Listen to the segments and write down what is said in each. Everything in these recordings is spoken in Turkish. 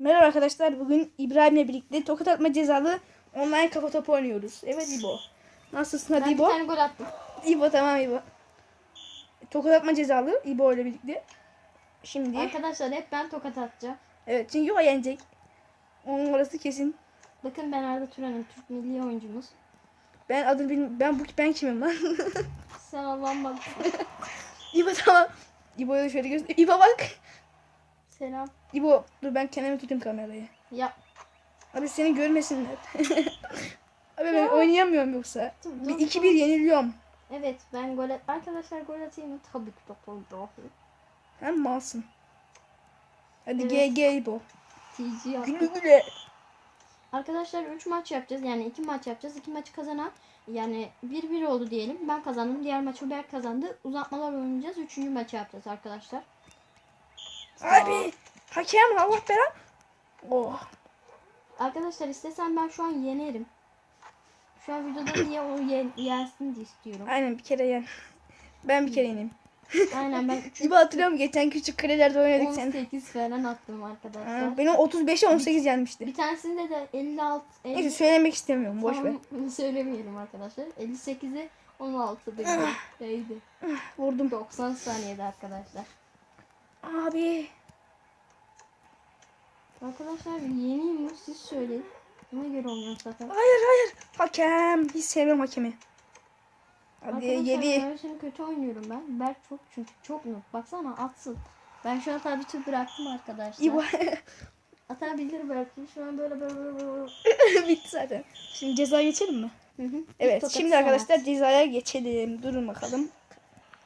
Merhaba arkadaşlar. Bugün İbrahim'le birlikte tokat atma cezalı online kafa topu oynuyoruz. Evet İbo. Nasılsın hadi Ben bir İbo? tane gol attım. İbo tamam İbo. Tokat atma cezalı İbo ile birlikte. Şimdi Arkadaşlar hep ben tokat atacağım. evet çünkü o yenecek. Onun orası kesin. Bakın ben Arda Turan'ım. Türk milli oyuncumuz. Ben adını bilmiyorum. Ben bu ben kimim lan? Sen Allah'ın bak. İbo tamam. İbo'ya şöyle göster. İbo bak. Selam. İbo dur ben kendime tutayım kamerayı. Ya. Abi seni görmesinler. Abi ben Ya. oynayamıyorum yoksa. Dur, Bir dur, 2-1 yeniliyorum. Evet ben gol at. Arkadaşlar gol atayım mı? Tabii ki topu Hem malsın. Hadi Evet. GG İbo. TG Güle güle. Arkadaşlar 3 maç yapacağız. Yani 2 maç yapacağız. 2 maçı kazanan yani 1-1 oldu diyelim. Ben kazandım. Diğer maçı Berk kazandı. Uzatmalar oynayacağız. 3. maçı yapacağız arkadaşlar. Abi hakem Allah belanı. Oh. Arkadaşlar istesem ben şu an yenerim. Şu an videoda diye o yen, yensin diye istiyorum. Aynen bir kere yen. Ben bir kere yeneyim. Aynen ben 3 İbo hatırlıyorum geçen küçük krelerde oynadık sen. 18 falan attım arkadaşlar. Ha, Benim 35'e 18 yenmişti. Bir tanesinde de 56 50 Neyse söylemek istemiyorum boş ver. Tamam, bunu söylemeyelim arkadaşlar. 58'e 16 değdi. Vurdum. 90 saniyede arkadaşlar. Abi. Arkadaşlar yeniyim mi siz söyleyin. Buna göre oynuyorum zaten. Hayır hayır. Hakem. Hiç sevmiyorum hakemi. 7. ben şimdi kötü oynuyorum ben. Berk çok çünkü çok noob. Baksana atsın. Ben şu an tabii tür bıraktım arkadaşlar. İbo. Atabilir belki. Şu an böyle böyle böyle. böyle. Bitti zaten. Şimdi ceza geçelim mi? Hı hı. Evet şimdi arkadaşlar cezaya geçelim. Durun bakalım.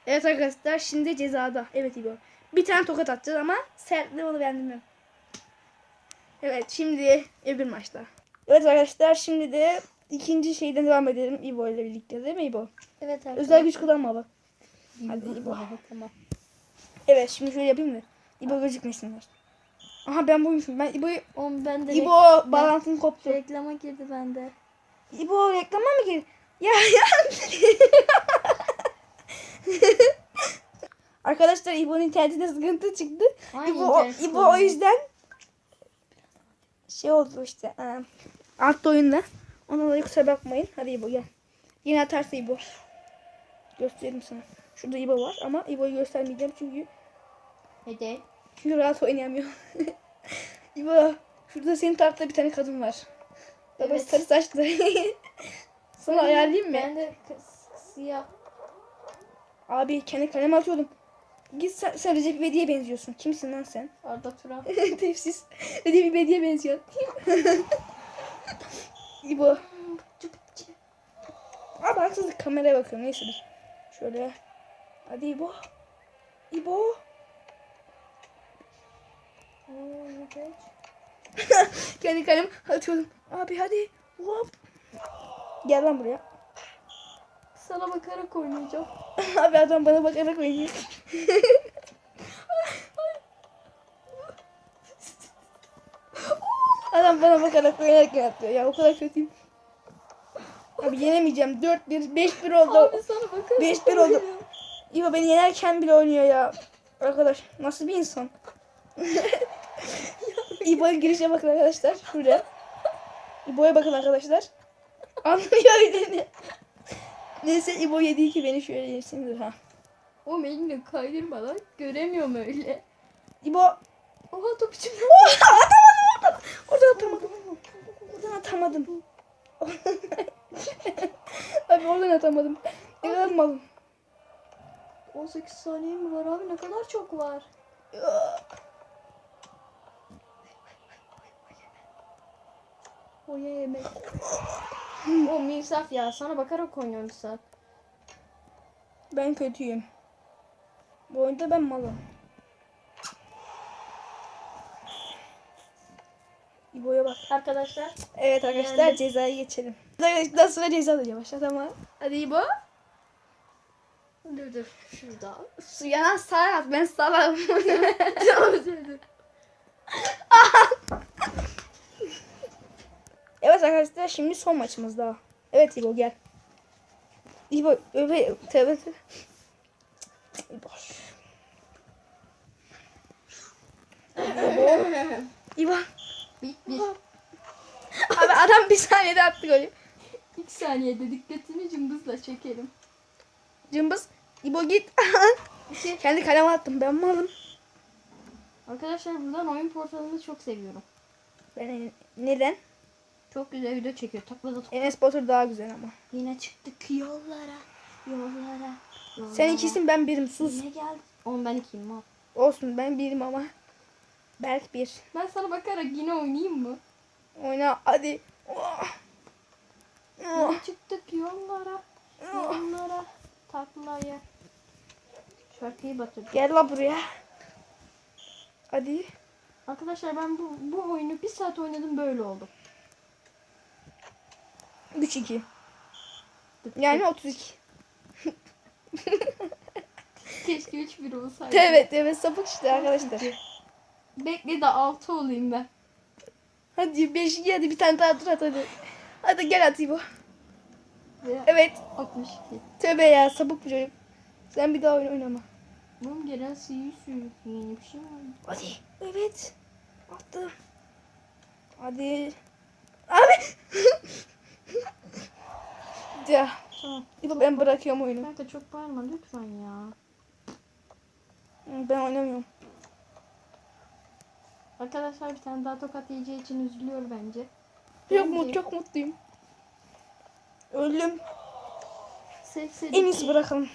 Evet arkadaşlar şimdi cezada. Evet İbo. Bir tane tokat atacağız ama sertliği onu ben bilmiyorum. Evet şimdi öbür maçta. Evet arkadaşlar şimdi de ikinci şeyden devam edelim İbo ile birlikte değil mi İbo? Evet arkadaşlar. Özel güç kullanma bak. Hadi İbo. Tamam. Evet şimdi şöyle yapayım da İbo gözükmesinler. Aha ben buymuşum. Ben İbo'yu... Oğlum ben de İbo bağlantın koptu. reklama girdi bende. İbo reklama mı gir? Ya ya. Arkadaşlar İbo'nun internetinde sıkıntı çıktı. Ay, İbo, o, İbo o yüzden şey oldu işte. E, attı oyunda. Ona dolayı kusura bakmayın. Hadi İbo gel. Yine atarsa İbo. Göstereyim sana. Şurada İbo var ama İbo'yu göstermeyeceğim çünkü Hadi. çünkü rahat oynayamıyor. İbo şurada senin tarafta bir tane kadın var. Baba Evet. sarı saçlı. Sana ayarlayayım mı? Ben de kı- siyah. Abi kendi kaleme atıyordum. Git sen, sen Recep İvedik'e benziyorsun. Kimsin lan sen? Arda Turan. Tepsiz. Recep İvedik'e benziyor. İbo. Abi haksızlık kameraya bakıyorum. Neyse dur. Şöyle. Hadi İbo. İbo. Kendi kalem atıyordum. Abi hadi. Hop. Gel lan buraya. Sana bakarak oynayacağım. Abi adam bana bakarak oynuyor. adam bana bakarak oynayarak yapıyor ya o kadar kötüyüm. Abi yenemeyeceğim. 4-1, 5-1 oldu. Abi sana bakarak 5-1 oldu. İbo beni yenerken bile oynuyor ya. Arkadaş nasıl bir insan? İbo'ya girişe bakın arkadaşlar. Şurada. İbo'ya bakın arkadaşlar. Anlıyor öyle. Neyse İbo yedi ki beni şöyle yesindir ha. Oğlum elini kaydırma lan. Göremiyorum öyle. İbo. Oha top içimden. Oha atamadım oradan. Oradan atamadım. Oradan atamadım. Abi oradan atamadım. Malım. 18 saniye mi var abi ne kadar çok var. Oya yemek. O misaf ya sana bakarak oynuyorum misaf. Ben kötüyüm. Bu oyunda ben malım. İbo'ya bak. Arkadaşlar Evet arkadaşlar Geldim. cezaya geçelim. Arkadaşlar sonra ceza alacağım başla tamam. Hadi İbo. dur dur şurada. Suya sağ at ben salam. dur dur dur. Evet arkadaşlar şimdi son maçımız daha. Evet İbo gel. İbo öve tövbe. İbo. İbo. Bir, bir. Abi adam bir saniyede attı golü. İlk saniyede dikkatini cımbızla çekerim. Cımbız. İbo git. Kendi kaleme attım. Ben malım. Arkadaşlar buradan oyun portalını çok seviyorum. Ben neden? Çok güzel video çekiyor. Takladı Enes Batur daha güzel ama. Yine çıktık yollara. Yollara. yollara. Sen ikisin ben birim sus. Yine geldi. Oğlum ben ikiyim. Olsun ben birim ama. Berk bir. Ben sana bakarak yine oynayayım mı? Oyna hadi. Oh. Oh. Yine çıktık yollara. Yollara. Taklaya. Şarkıyı batırdım. Gel la buraya. Hadi. Arkadaşlar ben bu, bu oyunu bir saat oynadım böyle oldu. 3-2. Yani 32. Keşke 3-1 olsaydı. Evet evet sapık işte arkadaşlar. Bekle de 6 olayım ben. Hadi 5 hadi bir tane daha dur at hadi. Hadi gel at İbo. Ve Evet. 62. Tövbe ya sapık bu çocuk. Sen bir daha oyun oynama. Oğlum gelen suyu sürükleyeyim. Bir şey mi? Hadi. Evet. Attı. Hadi. Abi. ya. Tamam. İbo ben bırakıyorum oyunu. Kanka çok bağırma lütfen ya. Ben oynamıyorum. Arkadaşlar bir tane daha tokat yiyeceği için üzülüyor bence. Bence mut çok mutluyum. Öldüm. 82. En iyisi bırakalım.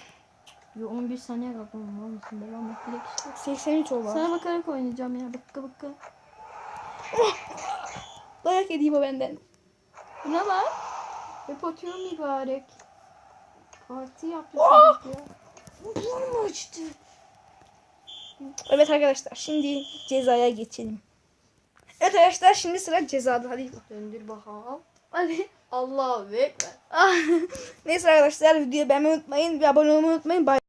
Yo, 11 saniye kaldı oğlum. Olmasın devam et. Direkt işte. 83 oldu. Sana bakarak oynayacağım ya. Bıkkı bıkkı. Dayak yedi İbo benden. Bu ne lan? Hep atıyor mübarek. Parti yaptı Oh! ya. Burnu açtı. Evet arkadaşlar şimdi cezaya geçelim. Evet arkadaşlar şimdi sıra cezada. Hadi. Döndür bakalım. Hadi. Allahu Ekber. Ah. Neyse arkadaşlar videoyu beğenmeyi unutmayın ve abone olmayı unutmayın. Bay